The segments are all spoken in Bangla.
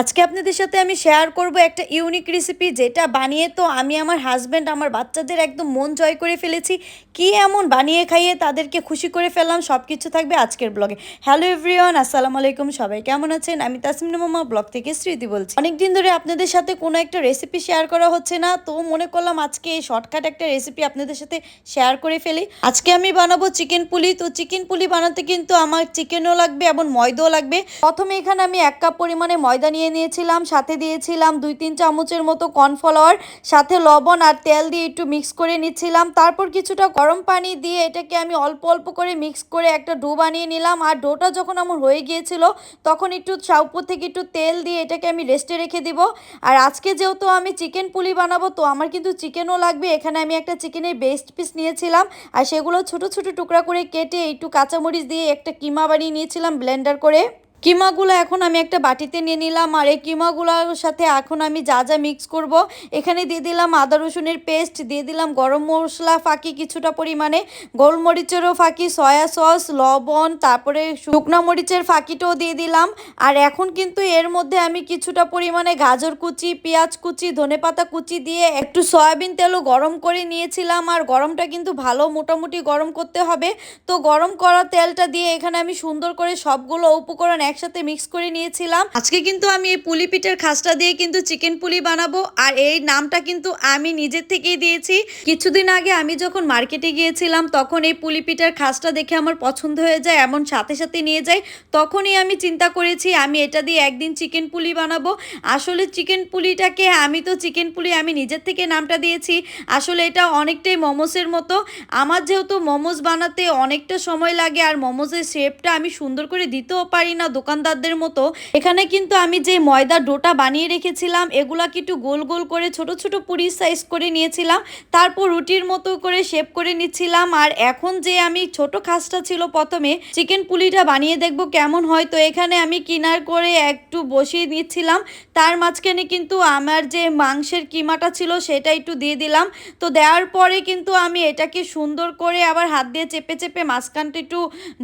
আজকে আপনাদের সাথে আমি শেয়ার করব একটা ইউনিক রেসিপি যেটা বানিয়ে তো আমি আমার হাজব্যান্ড আমার বাচ্চাদের একদম মন জয় করে ফেলেছি। কি এমন বানিয়ে খাইয়ে তাদেরকে খুশি করে ফেললাম সব কিছু থাকবে আজকের ব্লগে হ্যালো এভরিওয়ান আসসালামু আলাইকুম সবাই, কেমন আছেন? আমি তাসমিন মামা ব্লগ থেকে স্মৃতি বলছি। অনেকদিন ধরে আপনাদের সাথে কোনো একটা রেসিপি শেয়ার করা হচ্ছে না, তো মনে করলাম আজকে এই শর্টকাট একটা রেসিপি আপনাদের সাথে শেয়ার করে ফেলি। আজকে আমি বানাবো চিকেন পুলি, তো চিকেন পুলি বানাতে কিন্তু আমার চিকেনও লাগবে এবং ময়দাও লাগবে। প্রথমে এখানে আমি এক কাপ পরিমাণে ময়দা নিয়ে নিয়েছিলাম, সাথে দিয়েছিলাম দুই তিন চামচের মতো কর্নফ্লাওয়ার, সাথে লবণ আর তেল দিয়ে একটু মিক্স করে নিচ্ছিলাম। তারপর কিছুটা গরম পানি দিয়ে এটাকে আমি অল্প অল্প করে মিক্স করে একটা ডো বানিয়ে নিলাম। আর ডোটা যখন আমার হয়ে গিয়েছিল, তখন একটু উপর থেকে একটু তেল দিয়ে এটাকে আমি রেস্টে রেখে দিব। আর আজকে যেহেতু আমি চিকেন পুলি বানাবো, তো আমার কিন্তু চিকেনও লাগবে। এখানে আমি একটা চিকেনের বেস্ট পিস নিয়েছিলাম। আর সেগুলো ছোট ছোট টুকরা করে কেটে একটু কাঁচামরিচ দিয়ে একটা কিমা বানিয়ে নিয়েছিলাম ব্লেন্ডার করে। কিমাগুলো এখন আমি একটা বাটিতে নিয়ে নিলাম, আর এই কিমাগুলোর সাথে এখন আমি যা যা মিক্স করব। এখানে দিয়ে দিলাম আদা রসুনের পেস্ট দিয়ে দিলাম গরম মশলা ফাঁকি কিছুটা পরিমাণে, গোলমরিচেরও ফাঁকি সয়া সস লবণ, তারপরে শুকনো মরিচের ফাঁকিটাও দিয়ে দিলাম। আর এখন কিন্তু এর মধ্যে আমি কিছুটা পরিমাণে গাজর কুচি, পেঁয়াজ কুচি ধনেপাতা কুচি দিয়ে একটু সয়াবিন তেলও গরম করে নিয়েছিলাম, আর গরমটা কিন্তু ভালো মোটামুটি গরম করতে হবে। তো গরম করা তেলটা দিয়ে এখানে আমি সুন্দর করে সবগুলো উপকরণ একসাথে মিক্স করে নিয়েছিলাম। আজকে কিন্তু আমি এই পুলি পিঠের খাসটা দিয়ে কিন্তু চিকেন পুলি বানাবো, আর এই নামটা কিন্তু আমি নিজের থেকেই দিয়েছি। কিছুদিন আগে আমি যখন মার্কেটে গিয়েছিলাম, তখন এই পুলি পিঠার খাসটা দেখে আমার পছন্দ হয়ে যায়, এমন সাথে সাথে নিয়ে যাই তখনই আমি চিন্তা করেছি, আমি এটা দিয়ে একদিন চিকেন পুলি বানাবো। আসলে চিকেন পুলিটাকে আমি তো চিকেন পুলি আমি নিজের থেকে নামটা দিয়েছি। আসলে এটা অনেকটাই মোমোসের মতো। আমার যেহেতু মোমোস বানাতে অনেকটা সময় লাগে, আর মোমোসের শেপটা আমি সুন্দর করে দিতেও পারি না দোকানদারদের মতো। এখানে কিন্তু আমি যে ময়দা ডোটা বানিয়ে রেখেছিলাম এগুলাকে একটু গোল গোল করে ছোট ছোট পুরি সাইজ করে নিয়েছিলাম, তারপর রুটির মতো করে শেপ করে নিচ্ছিলাম, আর এখন যে আমি ছোট খাসটা ছিল প্রথমে চিকেন পুলিটা বানিয়ে দেখব কেমন হয়। তো এখানে আমি কিনার করে একটু বসিয়ে নিচ্ছিলাম, তার মাঝখানে কিন্তু আমার যে মাংসের কিমাটা ছিল সেটা একটু দিয়ে দিলাম। তো দেওয়ার পরে কিন্তু আমি এটাকে সুন্দর করে আবার হাত দিয়ে চেপে চেপে মাঝখানটা একটু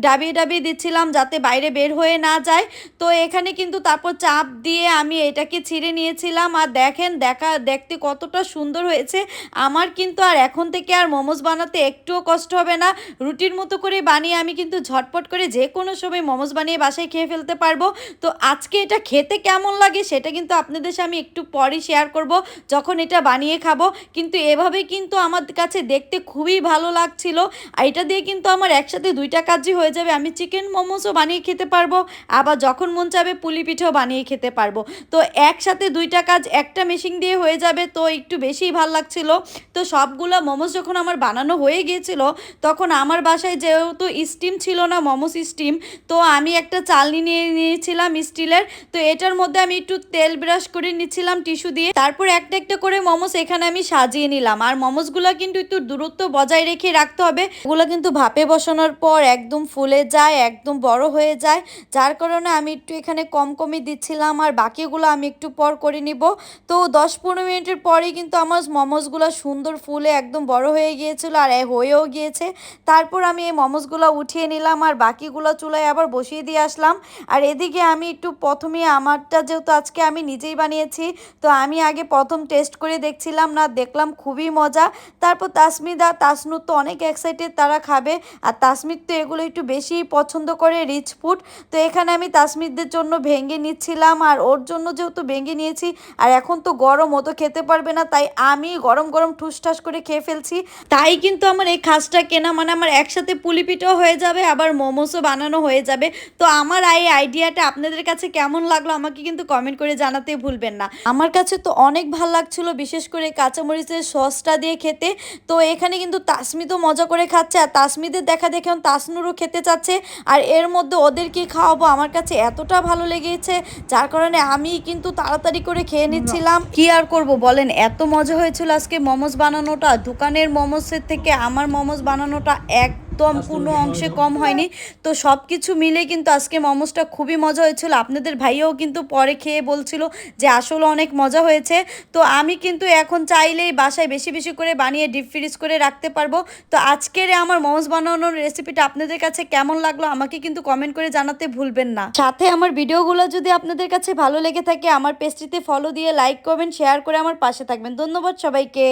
ডাবিয়ে ডাবিয়ে দিচ্ছিলাম, যাতে বাইরে বের হয়ে না যায়। তো এখানে কিন্তু তারপর চাপ দিয়ে আমি এটাকে ছিঁড়ে নিয়েছিলাম। আর দেখেন, দেখা, দেখতে কতটা সুন্দর হয়েছে। আমার কিন্তু আর এখন থেকে আর মোমোস বানাতে একটুও কষ্ট হবে না। রুটির মতো করে বানিয়ে আমি কিন্তু ঝটপট করে যে কোনো সময় মোমোস বানিয়ে বাসায় খেয়ে ফেলতে পারব। তো আজকে এটা খেতে কেমন লাগে সেটা কিন্তু আপনাদের সাথে আমি একটু পরে শেয়ার করব, যখন এটা বানিয়ে খাব। কিন্তু এভাবে কিন্তু আমার কাছে দেখতে খুবই ভালো লাগছিল। আর এটা দিয়ে কিন্তু আমার একসাথে দুইটা কাজই হয়ে যাবে। আমি চিকেন মোমোসও বানিয়ে খেতে পারব। আবার যখন মন চাবে পুলি পিঠেও বানিয়ে খেতে পারব। তো একসাথে দুইটা কাজ একটা মেশিন দিয়ে হয়ে যাবে, তো একটু বেশিই ভালো লাগছিল। তো সবগুলো মোমোস যখন আমার বানানো হয়ে গিয়েছিল, তখন আমার বাসায় যেহেতু স্টিম ছিল না মোমোস স্টিম তো আমি একটা চালনি নিয়ে নিয়েছিলাম স্টিলের। তো এটার মধ্যে আমি একটু তেল ব্রাশ করে নিচ্ছিলাম টিস্যু দিয়ে। তারপর একটা একটা করে মোমোস এখানে আমি সাজিয়ে নিলাম। আর মোমোসগুলো কিন্তু একটু দূরত্ব বজায় রেখে রাখতে হবে। এগুলো কিন্তু ভাপে বসানোর পর একদম ফুলে যায়, একদম বড় হয়ে যায়, যার কারণে আমি একটু এখানে কম কমই দিচ্ছিলাম আর বাকিগুলো আমি একটু পর করে নিব। তো দশ পনেরো মিনিটের পরেই কিন্তু আমার মোমোসগুলো সুন্দর ফুলে একদম বড় হয়ে গিয়েছিল আর হয়েও গিয়েছে। তারপর আমি এই মোমোসগুলো উঠিয়ে নিলাম আর বাকিগুলো চুলায় আবার বসিয়ে দিয়ে আসলাম। আর এদিকে আমি একটু প্রথমে আমারটা যেহেতু আজকে আমি নিজেই বানিয়েছি, তো আমি আগে প্রথম টেস্ট করে দেখছিলাম না, দেখলাম খুবই মজা। তারপর তাসমিদা তাসনু তো অনেক এক্সাইটেড তারা খাবে। আর তাসমিদ তো এগুলো একটু বেশি পছন্দ করে রিচ ফুড। তো এখানে আমি তাসমিদদের জন্য ভেঙে নিচ্ছিলাম আর ওর জন্য যেহেতু ভেঙে নিয়েছি আর এখন তো গরম, ও তো খেতে পারবে না, তাই আমি গরম গরম ঠুসঠাস করে খেয়ে ফেলছি। তাই কিন্তু আমার এই খাসটা কেনা মানে আমার একসাথে পুলি পিঠাও হয়ে যাবে, আবার মোমোসও বানানো হয়ে যাবে। তো আমার এই আইডিয়াটা আপনাদের কাছে কেমন লাগল আমাকে কিন্তু কমেন্ট করে জানাতে ভুলবেন না। আমার কাছে তো অনেক ভালো লাগছিল, বিশেষ করে কাঁচামরিচের সসটা দিয়ে খেতে। তো এখানে কিন্তু তাসমিদও মজা করে খাচ্ছে, আর তাসমিদের দেখা দেখে তাসনুরও খেতে চাচ্ছে। আর এর মধ্যে ওদের কি খাওয়াবো, আমার কাছে এতটা ভালো লেগেছে, যার কারণে আমি কিন্তু তাড়াতাড়ি করে খেয়ে নিচ্ছিলাম। কি আর করব বলেন, এত মজা হয়েছিল আজকে মোমোস বানানোটা, দোকানের মোমোসের থেকে আমার মোমোস বানানোটা এক একদম কোনো অংশে কম হয়নি। তো সব কিছু মিলে কিন্তু আজকে মোমোসটা খুবই মজা হয়েছিল। আপনাদের ভাইয়াও কিন্তু পরে খেয়ে বলছিল যে আসলে অনেক মজা হয়েছে। তো আমি কিন্তু এখন চাইলেই বাসায় বেশি বেশি করে বানিয়ে ডিপ ফ্রিজ করে রাখতে পারব। তো আজকের আমার মোমোস বানানোর রেসিপিটা আপনাদের কাছে কেমন লাগল আমাকে কিন্তু কমেন্ট করে জানাতে ভুলবেন না। সাথে আমার ভিডিওগুলো যদি আপনাদের কাছে ভালো লেগে থাকে আমার পেজটিতে ফলো দিয়ে লাইক করবেন শেয়ার করে আমার পাশে থাকবেন। ধন্যবাদ সবাইকে।